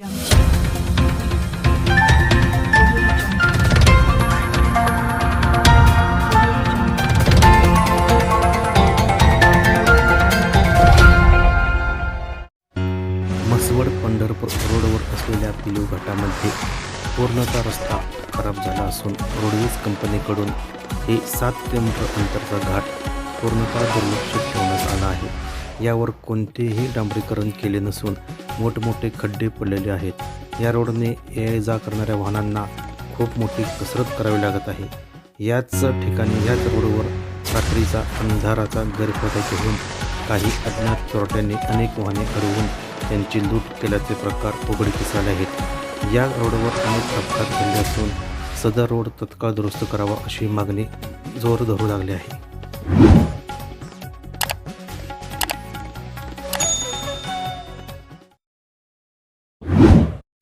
मसवड पंढरपूर रोडवर असलेल्या पिलू घाटामध्ये पूर्णतः रस्ता खराब झाला असून रोडवेज कंपनीकडून हे सात किलोमीटर अंतरचा घाट पूर्णतः दुर्लक्षित ठेवण्यात आला आहे. यावर कोणतेही डांबरीकरण केले नसून मोठमोठे खड्डे पडलेले आहेत. या रोडने ये जा करणाऱ्या वाहनांना खूप मोठी कसरत करावी लागत आहे. याच ठिकाणी याच रोडवर रात्रीचा अंधाराचा गैरफायदा घेऊन काही अज्ञात चोरट्यांनी अनेक वाहने अडवून त्यांची लूट केल्याचे प्रकार उघडकीस आले आहेत. या रोडवर अनेक अपघात झाले असून सदर रोड तत्काळ दुरुस्त करावा अशी मागणी जोर धरू लागली आहे.